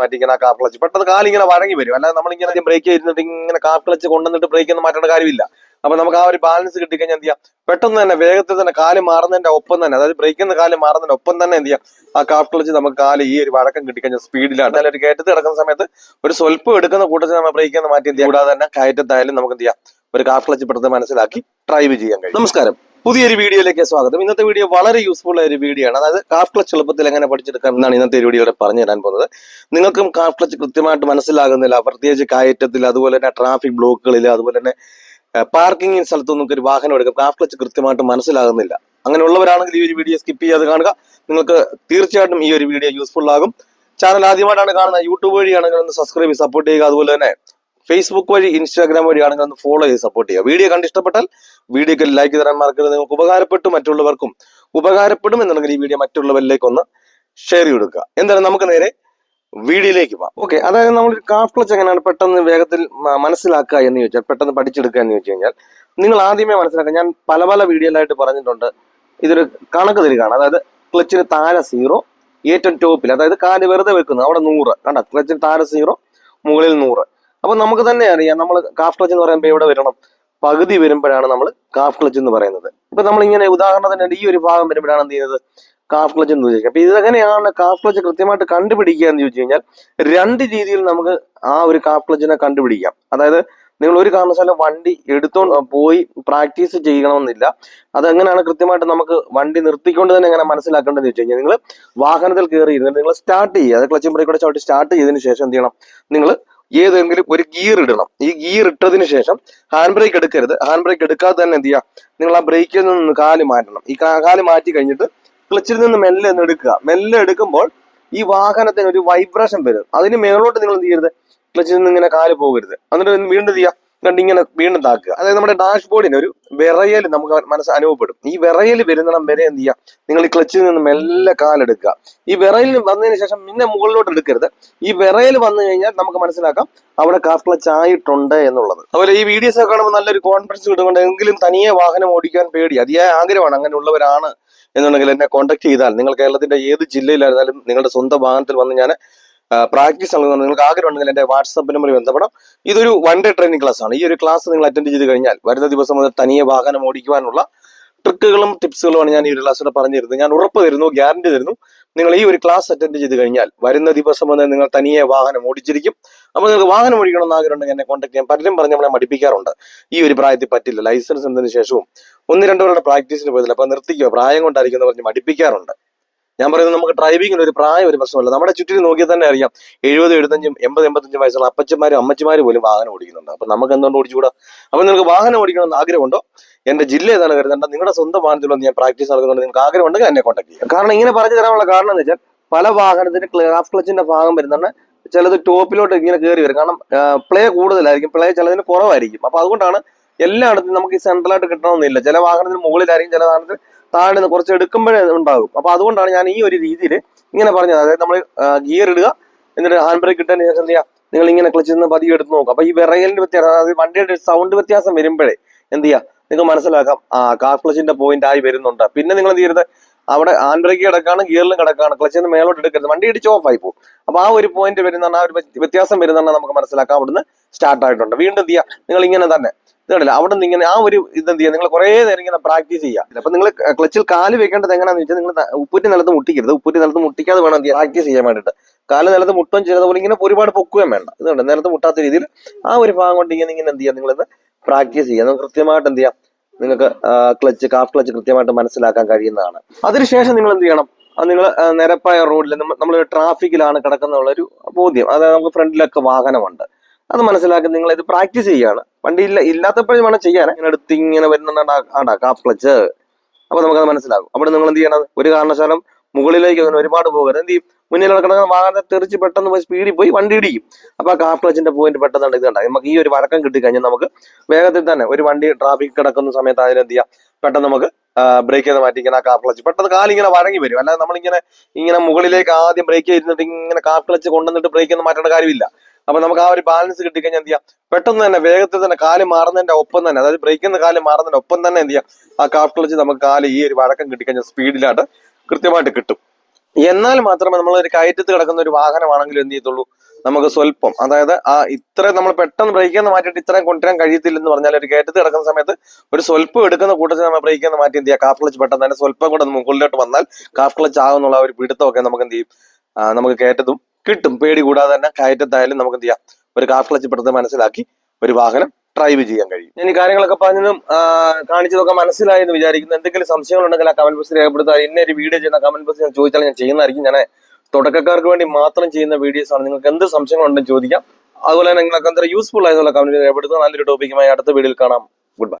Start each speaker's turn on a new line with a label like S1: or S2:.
S1: മാറ്റിക്കുന്ന car clutch പെട്ടെന്ന് കാലിങ്ങനെ വഴങ്ങി വരും. അല്ലാതെ നമ്മളിങ്ങനെ ബ്രേക്ക് ചെയ്തിട്ട് ഇങ്ങനെ കാർ ക്ലച്ച് കൊണ്ടുവന്നിട്ട് ബ്രേക്ക് ഒന്നും മാറ്റേണ്ട കാര്യമില്ല. അപ്പൊ നമുക്ക് ആ ഒരു ബാലൻസ് കിട്ടിക്കഴിഞ്ഞാൽ എന്ത് ചെയ്യാം? പെട്ടെന്ന് തന്നെ വേഗത്തിൽ തന്നെ കാൽ മാറുന്നതിന്റെ ഒപ്പം തന്നെ അതായത് ബ്രേക്കിന്ന് കാൽ മാറുന്നതിന്റെ ഒപ്പം തന്നെ എന്ത് ചെയ്യാം? ആ കാർ ക്ലച്ച് നമുക്ക് കാൽ ഈ ഒരു വഴക്കം കിട്ടിക്കഴിഞ്ഞാൽ സ്പീഡിലാണ് അതായത് ഒരു കയറ്റത്ത് കിടക്കുന്ന സമയത്ത് ഒരു സ്വല്പം എടുക്കുന്ന കൂട്ടത്തിൽ നമ്മൾ ബ്രേക്ക് ഒന്ന് മാറ്റി എന്ത് ചെയ്യാം? കൂടാതെ തന്നെ കയറ്റത്തായാലും നമുക്ക് എന്ത് ചെയ്യാം? ഒരു കാർ ക്ലച്ച് പെട്ടെന്ന് മനസ്സിലാക്കി ഡ്രൈവ് ചെയ്യാൻ കഴിയും. നമസ്കാരം. പുതിയൊരു വീഡിയോയിലേക്ക് സ്വാഗതം. ഇന്നത്തെ വീഡിയോ വളരെ യൂസ്ഫുൾ ആയ ഒരു വീഡിയോ ആണ്. അതായത് കാഫ് ക്ലച്ച് എളുപ്പത്തിൽ എങ്ങനെ പഠിച്ചെടുക്കാം എന്നാണ് ഇന്നത്തെ ഒരു വീഡിയോയുടെ പറഞ്ഞു തരാൻ പോകുന്നത്. നിങ്ങൾക്കും കാഫ് ക്ലച്ച് കൃത്യമായിട്ട് മനസ്സിലാകുന്നില്ല. പ്രത്യേകിച്ച് കയറ്റത്തിൽ അതുപോലെ തന്നെ ട്രാഫിക് ബ്ലോക്കുകളിൽ അതുപോലെ തന്നെ പാർക്കിംഗ് സ്ഥലത്ത് നിങ്ങൾക്ക് ഒരു വാഹനം എടുക്കാം. കാഫ് ക്ലച്ച് കൃത്യമായിട്ട് മനസ്സിലാകുന്നില്ല. അങ്ങനെയുള്ളവരാണെങ്കിൽ ഈ ഒരു വീഡിയോ സ്കിപ്പ് ചെയ്യാതെ കാണുക. നിങ്ങൾക്ക് തീർച്ചയായിട്ടും ഈ ഒരു വീഡിയോ യൂസ്ഫുൾ ആകും. ചാനൽ ആദ്യമായിട്ടാണ് കാണുന്നത്. യൂട്യൂബ് വഴിയാണെങ്കിൽ ഒന്ന് സബ്സ്ക്രൈബ് സപ്പോർട്ട് ചെയ്യുക. അതുപോലെ തന്നെ ഫേസ്ബുക്ക് വഴി ഇൻസ്റ്റാഗ്രാം വഴിയാണെങ്കിൽ ഒന്ന് ഫോളോ ചെയ്ത് സപ്പോർട്ട് ചെയ്യുക. വീഡിയോ കണ്ട് ഇഷ്ടപ്പെട്ടാൽ വീഡിയോക്ക് ലൈക്ക് തരാൻ മറക്കരുത്. നിങ്ങൾക്ക് ഉപകാരപ്പെട്ടു മറ്റുള്ളവർക്കും ഉപകാരപ്പെടും എന്നുണ്ടെങ്കിൽ ഈ വീഡിയോ മറ്റുള്ളവരിലേക്ക് ഒന്ന് ഷെയർ ചെയ്ത് കൊടുക്കുക എന്തായാലും നമുക്ക് നേരെ വീഡിയോയിലേക്ക് പോവാം ഓക്കെ അതായത് നമ്മൾ കാഫ് ക്ലച്ച് എങ്ങനെയാണ് പെട്ടെന്ന് വേഗത്തിൽ മനസ്സിലാക്കുക എന്ന് ചോദിച്ചാൽ പെട്ടെന്ന് പഠിച്ചെടുക്കുക എന്ന് ചോദിച്ചു കഴിഞ്ഞാൽ നിങ്ങൾ ആദ്യമേ മനസ്സിലാക്കുക. ഞാൻ പല പല വീഡിയോയിലായിട്ട് പറഞ്ഞിട്ടുണ്ട്. ഇതൊരു കണക്ക് തരികയാണ്. അതായത് ക്ലച്ചിന് താഴെ സീറോ ഏറ്റവും ടോപ്പിൽ അതായത് കാൽ വെറുതെ വെക്കുന്നത് അവിടെ നൂറ്. കണ്ട? ക്ലച്ചിന് താഴെ സീറോ മുകളിൽ നൂറ്. അപ്പൊ നമുക്ക് തന്നെ അറിയാം നമ്മൾ കാഫ് ക്ലച്ച് എന്ന് പറയുമ്പോൾ എവിടെ വരണം? പകുതി വരുമ്പോഴാണ് നമ്മൾ കാഫ് ക്ലച്ച് എന്ന് പറയുന്നത്. ഇപ്പൊ നമ്മൾ ഇങ്ങനെ ഉദാഹരണത്തിന് ഈ ഒരു ഭാഗം വരുമ്പോഴാണ് എന്ത് ചെയ്യുന്നത്? കാഫ് ക്ലച്ച് എന്ന് ചോദിക്കുക. അപ്പൊ ഇതെങ്ങനെയാണ് കാഫ് ക്ലച്ച് കൃത്യമായിട്ട് കണ്ടുപിടിക്കുക എന്ന് ചോദിച്ചു കഴിഞ്ഞാൽ രണ്ട് രീതിയിൽ നമുക്ക് ആ ഒരു കാഫ് ക്ലച്ചിനെ കണ്ടുപിടിക്കാം. അതായത് നിങ്ങൾ ഒരു കാരണവശാലും വണ്ടി എടുത്തോണ്ട് പോയി പ്രാക്ടീസ് ചെയ്യണമെന്നില്ല. അതെങ്ങനെയാണ് കൃത്യമായിട്ട് നമുക്ക് വണ്ടി നിർത്തിക്കൊണ്ട് തന്നെ എങ്ങനെ മനസ്സിലാക്കേണ്ടതെന്ന് വെച്ച് കഴിഞ്ഞാൽ നിങ്ങൾ വാഹനത്തിൽ കയറി ഇരുന്നിട്ട് നിങ്ങൾ സ്റ്റാർട്ട് ചെയ്യുക. അത് ക്ലച്ചും ബ്രേക്കോടെ ചവിട്ടി സ്റ്റാർട്ട് ചെയ്തതിന് ശേഷം എന്ത് ചെയ്യണം? നിങ്ങൾ ഏതെങ്കിലും ഒരു ഗിയർ ഇടണം. ഈ ഗിയർ ഇട്ടതിന് ശേഷം ഹാൻഡ് ബ്രേക്ക് എടുക്കരുത്. ഹാൻഡ് ബ്രേക്ക് എടുക്കാതെ തന്നെ എന്ത് ചെയ്യുക നിങ്ങൾ ആ ബ്രേക്കിൽ നിന്ന് കാൽ മാറ്റണം. ഈ കാൽ മാറ്റി കഴിഞ്ഞിട്ട് ക്ലച്ചിൽ നിന്ന് മെല്ലെ ഒന്ന് എടുക്കുക. മെല്ലെ എടുക്കുമ്പോൾ ഈ വാഹനത്തിന് ഒരു വൈബ്രേഷൻ വരും. അതിന് മേളോട്ട് നിങ്ങൾ എന്ത് ചെയ്യരുത്? ക്ലച്ചിൽ നിന്ന് ഇങ്ങനെ കാൽ പോകരുത്. എന്നിട്ട് വീണ്ടും ചെയ്യുക കണ്ട് ഇങ്ങനെ വീണ്ടും താക്കുക. അതായത് നമ്മുടെ ഡാഷ് ബോർഡിന് ഒരു വിറയൽ നമുക്ക് മനസ്സ് അനുഭവപ്പെടും. ഈ വിറയൽ വരുന്നിടം വരെ എന്ത് ചെയ്യുക? നിങ്ങൾ ഈ ക്ലച്ചിൽ നിന്ന് മെല്ലെ കാലെടുക്കുക ഈ വിറയൽ വന്നതിന് ശേഷം പിന്നെ മുകളിലോട്ട് എടുക്കരുത്. ഈ വിറയൽ വന്നു കഴിഞ്ഞാൽ നമുക്ക് മനസ്സിലാക്കാം അവിടെ കാർ ക്ലച്ച് ആയിട്ടുണ്ട് എന്നുള്ളത്. അതുപോലെ ഈ വീഡിയോസ് ഒക്കെ കാണുമ്പോൾ നല്ലൊരു കോൺഫിഡൻസ് കിട്ടുന്നുണ്ട്. എങ്കിലും തനിയെ വാഹനം ഓടിക്കാൻ പേടി. അതിയായ ആഗ്രഹമാണ് അങ്ങനെയുള്ളവരാണ് എന്നുണ്ടെങ്കിൽ എന്നെ കോൺടാക്ട് ചെയ്താൽ നിങ്ങൾ കേരളത്തിന്റെ ഏത് ജില്ലയിലായിരുന്നാലും നിങ്ങളുടെ സ്വന്തം വാഹനത്തിൽ വന്ന് ഞാൻ പ്രാക്ടീസ് നൽകുന്നത് നിങ്ങൾക്ക് ആഗ്രഹം ഉണ്ടെങ്കിൽ എന്റെ വാട്സപ്പ് നമ്പറിൽ ബന്ധപ്പെടാം. ഇതൊരു വൺ ഡേ ട്രെയിനിങ് ക്ലാസ് ആണ്. ഈ ഒരു ക്ലാസ് നിങ്ങൾ അറ്റൻഡ് ചെയ്ത് കഴിഞ്ഞാൽ വരുന്ന ദിവസം മുതൽ തനിയെ വാഹനം ഓടിക്കുവാനുള്ള ട്രിക്കുകളും ടിപ്സുകളുമാണ് ഞാൻ ഈ ഒരു ക്ലാസ്സിലൂടെ പറഞ്ഞിരുന്നത്. ഞാൻ ഉറപ്പ് തരുന്നു ഗ്യാരണ്ടി തരുന്നു. നിങ്ങൾ ഈ ഒരു ക്ലാസ് അറ്റൻഡ് ചെയ്ത് കഴിഞ്ഞാൽ വരുന്ന ദിവസം മുതൽ നിങ്ങൾ തനിയെ വാഹനം ഓടിച്ചിരിക്കും. അപ്പോൾ നിങ്ങൾക്ക് വാഹനം ഓടിക്കണം എന്ന് ആഗ്രഹം ഉണ്ടെങ്കിൽ എന്നെ കോൺടാക്ട് ചെയ്യാൻ പലരും പറഞ്ഞ് നമ്മളെ മടിപ്പിക്കാറുണ്ട്. ഈ ഒരു പ്രായത്തിൽ പറ്റില്ല. ലൈസൻസ് എന്നതിന് ശേഷവും ഒന്ന് രണ്ടു പേരുടെ പ്രാക്ടീസിന് പോയതില്ല. അപ്പോൾ നിർത്തിക്കുക പ്രായം കൊണ്ടായിരിക്കും എന്ന് പറഞ്ഞ് മടിപ്പിക്കാറുണ്ട്. ഞാൻ പറയുന്നത് നമുക്ക് ഡ്രൈവിംഗിന് ഒരു പ്രായം ഒരു പ്രശ്നമല്ല. നമ്മുടെ ചുറ്റിനും നോക്കിയാൽ തന്നെ അറിയാം. എഴുപത് എഴുപത്തഞ്ചും എൺപത് എൺപത്തഞ്ചും വയസ്സുള്ള അപ്പച്ചന്മാരും അമ്മച്ചിമാരും പോലും വാഹനം ഓടിക്കുന്നുണ്ട്. അപ്പൊ നമുക്ക് എന്തുകൊണ്ട് ഓടിച്ചുകൂടാ? അപ്പൊ നിങ്ങൾക്ക് വാഹനം ഓടിക്കണമെന്ന് ആഗ്രഹമുണ്ടോ? എന്റെ ജില്ല ഏതാണ് കരുതേണ്ട? നിങ്ങളുടെ സ്വന്തം വാഹനത്തിലോ ഞാൻ പ്രാക്ടീസ് നടക്കുന്നുണ്ട്. നിങ്ങൾക്ക് ആഗ്രഹമുണ്ടെങ്കിൽ എന്നെ കോൺടാക്ട് ചെയ്യാം. കാരണം ഇങ്ങനെ പറഞ്ഞു തരാനുള്ള കാരണം എന്ന് വെച്ചാൽ പല വാഹനത്തിന് ക്ലാസ് ക്ലച്ചിന്റെ ഭാഗം വരുന്നുണ്ട്. ചിലത് ടോപ്പിലോട്ട് ഇങ്ങനെ കയറി വരും. കാരണം പ്ലേ കൂടുതലായിരിക്കും. പ്ലേ ചിലതിന് കുറവായിരിക്കും. അപ്പൊ അതുകൊണ്ടാണ് എല്ലായിടത്തും നമുക്ക് ഈ സെൻട്രലായിട്ട് കിട്ടണമെന്നില്ല. ചില വാഹനത്തിന് മുകളിലായിരിക്കും ചില വാഹനത്തിന് താഴെ നിന്ന് കുറച്ച് എടുക്കുമ്പോഴേ ഉണ്ടാകും. അപ്പൊ അതുകൊണ്ടാണ് ഞാൻ ഈ ഒരു രീതിയിൽ ഇങ്ങനെ പറഞ്ഞത്. അതായത് നമ്മൾ ഗിയർ ഇടുക എന്നിട്ട് ഹാൻഡ് ബ്രേക്ക് ഇട്ടതിന് ശേഷം എന്ത് ചെയ്യുക നിങ്ങൾ ഇങ്ങനെ ക്ലച്ച് നിന്ന് പതിയെ എടുത്ത് നോക്കുക. അപ്പൊ ഈ വിറയലിന്റെ വ്യത്യാസം അതായത് വണ്ടിയുടെ സൗണ്ട് വ്യത്യാസം വരുമ്പോഴേ എന്ത് ചെയ്യുക നിങ്ങൾക്ക് മനസ്സിലാക്കാം. ആ കാർ ക്ലച്ചിന്റെ പോയിന്റ് ആയി വരുന്നുണ്ട്. പിന്നെ നിങ്ങൾ എന്ത് ചെയ്യരുത് അവിടെ ഹാൻഡ് ബ്രേക്ക് കിടക്കാണ് ഗിയറിലും കിടക്കാണ്. ക്ലച്ചിൽ നിന്ന് മേലോട്ട് എടുക്കരുത്. വണ്ടി ഇടിച്ച് ഓഫ് ആയി പോകും. അപ്പൊ ആ ഒരു പോയിന്റ് വരുന്ന ആ ഒരു വ്യ- വ്യത്യാസം വരുന്ന നമുക്ക് മനസ്സിലാക്കാം അവിടുന്ന് സ്റ്റാർട്ട് ആയിട്ടുണ്ട്. വീണ്ടും എന്ത് ചെയ്യുക നിങ്ങൾ ഇങ്ങനെ തന്നെ ഇത് കണ്ടില്ല അവിടെ നിന്ന് ഇങ്ങനെ ആ ഒരു ഇത് എന്ത് ചെയ്യുക? നിങ്ങൾ കുറേ നേരം ഇങ്ങനെ പ്രാക്ടീസ് ചെയ്യുക. അപ്പൊ നിങ്ങൾ ക്ലച്ചിൽ കാൽ വെക്കേണ്ടത് എങ്ങനെയാണെന്ന് വെച്ചാൽ നിങ്ങൾ ഉപ്പൂറ്റി നിലത്ത് മുട്ടിക്കരുത്. ഉപ്പൂറ്റി നിലത്ത് മുട്ടിക്കാതെ വേണം പ്രാക്ടീസ് ചെയ്യാൻ വേണ്ടിയിട്ട് കാൽ നിലത്ത് മുട്ടുകയും ചെയ്യുന്നത് പോലെ ഇങ്ങനെ ഒരുപാട് പൊക്കുകയും വേണ്ട. ഇതുകൊണ്ട് നിലത്ത് മുട്ടാത്ത രീതിയിൽ ആ ഒരു ഭാഗം കൊണ്ട് ഇങ്ങനെ ഇങ്ങനെ എന്ത് ചെയ്യുക? നിങ്ങളിന്ന് പ്രാക്ടീസ് ചെയ്യുക. നമുക്ക് കൃത്യമായിട്ട് എന്ത് ചെയ്യാം? നിങ്ങൾക്ക് ക്ലച്ച് കാഫ് ക്ലച്ച് കൃത്യമായിട്ട് മനസ്സിലാക്കാൻ കഴിയുന്നതാണ്. അതിനുശേഷം നിങ്ങൾ എന്ത് ചെയ്യണം? നിങ്ങൾ നിരപ്പായ റോഡിൽ നമ്മൾ ട്രാഫിക്കിലാണ് കിടക്കുന്ന ഒരു ബോധ്യം. അതായത് നമുക്ക് ഫ്രണ്ടിലൊക്കെ വാഹനമുണ്ട്. അത് മനസ്സിലാക്കി നിങ്ങൾ ഇത് പ്രാക്ടീസ് ചെയ്യാണ് വണ്ടി ഇല്ല ഇല്ലാത്തപ്പോഴും വേണം ചെയ്യാൻ ഇങ്ങനെ എടുത്ത് ഇങ്ങനെ വരുന്നുണ്ട് ആടാ കാഫ് ക്ലച്ച് അപ്പൊ നമുക്കത് മനസ്സിലാകും. അവിടെ നിങ്ങൾ എന്ത് ചെയ്യണം? ഒരു കാരണശാലം മുകളിലേക്ക് അങ്ങനെ ഒരുപാട് പോകരുത്. എന്ത് ചെയ്യും? മുന്നിൽ കിടക്കുന്ന വാഹനത്തെ തെറിച്ച് പെട്ടെന്ന് പോയി സ്പീഡിൽ പോയി വണ്ടി ഇടിക്കും അപ്പൊ ആ കാഫ് ക്ലച്ചിന്റെ പോയിന്റ് പെട്ടെന്ന് ഇത് നമുക്ക് ഈ ഒരു വഴക്കം കിട്ടിക്കഴിഞ്ഞാൽ നമുക്ക് വേഗത്തിൽ തന്നെ ഒരു വണ്ടി ട്രാഫിക് കിടക്കുന്ന സമയത്ത് അതിന് എന്ത് പെട്ടെന്ന് നമുക്ക് ബ്രേക്ക് ചെയ്ത് മാറ്റിക്കുന്ന ആ കാഫ് ക്ലച്ച് പെട്ടെന്ന് കാലിങ്ങനെ വഴങ്ങി വരും. അല്ലാതെ നമ്മളിങ്ങനെ ഇങ്ങനെ മുകളിലേക്ക് ആദ്യം ബ്രേക്ക് ചെയ്തിട്ട് ഇങ്ങനെ കാഫ് ക്ലച്ച് കൊണ്ടുവന്നിട്ട് ബ്രേക്ക് ഒന്നും മാറ്റേണ്ട കാര്യമില്ല. അപ്പൊ നമുക്ക് ആ ഒരു ബാലൻസ് കിട്ടിക്കഴിഞ്ഞാൽ എന്ത് ചെയ്യാം? പെട്ടെന്ന് തന്നെ വേഗത്തിൽ തന്നെ കാൽ മാറുന്നതിന്റെ ഒപ്പം തന്നെ അതായത് ബ്രേക്കിൽ കാൽ മാറുന്നതിന്റെ ഒപ്പം തന്നെ എന്ത് ചെയ്യാം? ആ കാഫ് ക്ലച്ച് നമുക്ക് കാൽ ഈ ഒരു വഴക്കം കിട്ടിക്കഴിഞ്ഞാൽ സ്പീഡിലായിട്ട് കൃത്യമായിട്ട് കിട്ടും. എന്നാൽ മാത്രമേ നമ്മൾ ഒരു കയറ്റത്ത് കിടക്കുന്ന ഒരു വാഹനമാണെങ്കിലും എന്ത് ചെയ്യത്തുള്ളൂ? നമുക്ക് സ്വല്പം അതായത് ആ ഇത്ര നമ്മൾ പെട്ടെന്ന് ബ്രേക്കിൽ നിന്ന് മാറ്റിയിട്ട് ഇത്രയും കൊണ്ടുവരാൻ കഴിയത്തില്ലെന്ന് പറഞ്ഞാൽ ഒരു കയറ്റത്ത് കിടക്കുന്ന സമയത്ത് ഒരു സ്വല്പം എടുക്കുന്ന കൂട്ടത്തിൽ നമ്മൾ ബ്രേക്കിൽ നിന്ന് മാറ്റി എന്ത് ചെയ്യുക കാഫ് ക്ലച്ച് പെട്ടെന്ന് തന്നെ സ്വല്പം കൂടെ മുകളിലോട്ട് വന്നാൽ കാഫ് ക്ലച്ച് ആകുന്നുള്ള ഒരു പിടുത്തമൊക്കെ നമുക്ക് എന്ത് ചെയ്യും? നമുക്ക് കയറ്റത്തും കിട്ടും. പേടി കൂടാതെ തന്നെ കയറ്റത്തായാലും നമുക്ക് എന്ത് ചെയ്യാം? ഒരു കാർ ക്ലച്ച് പെട്ടെന്ന് മനസ്സിലാക്കി ഒരു വാഹനം ഡ്രൈവ് ചെയ്യാൻ കഴിയും. ഇനി കാര്യങ്ങളൊക്കെ പറഞ്ഞതും കാണിച്ചതൊക്കെ മനസ്സിലായി എന്ന് വിചാരിക്കുന്നു. എന്തെങ്കിലും സംശയങ്ങൾ ഉണ്ടെങ്കിൽ ആ കമന്റ് ബോക്സിൽ രേഖപ്പെടുത്തുക. എന്നെ ഒരു വീഡിയോ ചെയ്യുന്ന കമന്റ് ബോക്സിൽ ഞാൻ ചോദിച്ചാൽ ഞാൻ ചെയ്യുന്നതായിരിക്കും. ഞാൻ തുടക്കക്കാർക്ക് വേണ്ടി മാത്രം ചെയ്യുന്ന വീഡിയോസ് ആണ്. നിങ്ങൾക്ക് എന്ത് സംശയങ്ങളുണ്ടെന്ന് ചോദിക്കാം. അതുപോലെ തന്നെ നിങ്ങൾക്ക് എന്താ യൂസ്ഫുൾ ആയതുള്ള കമന്റ് രേഖപ്പെടുത്തുക. നല്ലൊരു ടോപ്പിക്കുമായി അടുത്ത വീഡിയോയിൽ കാണാം.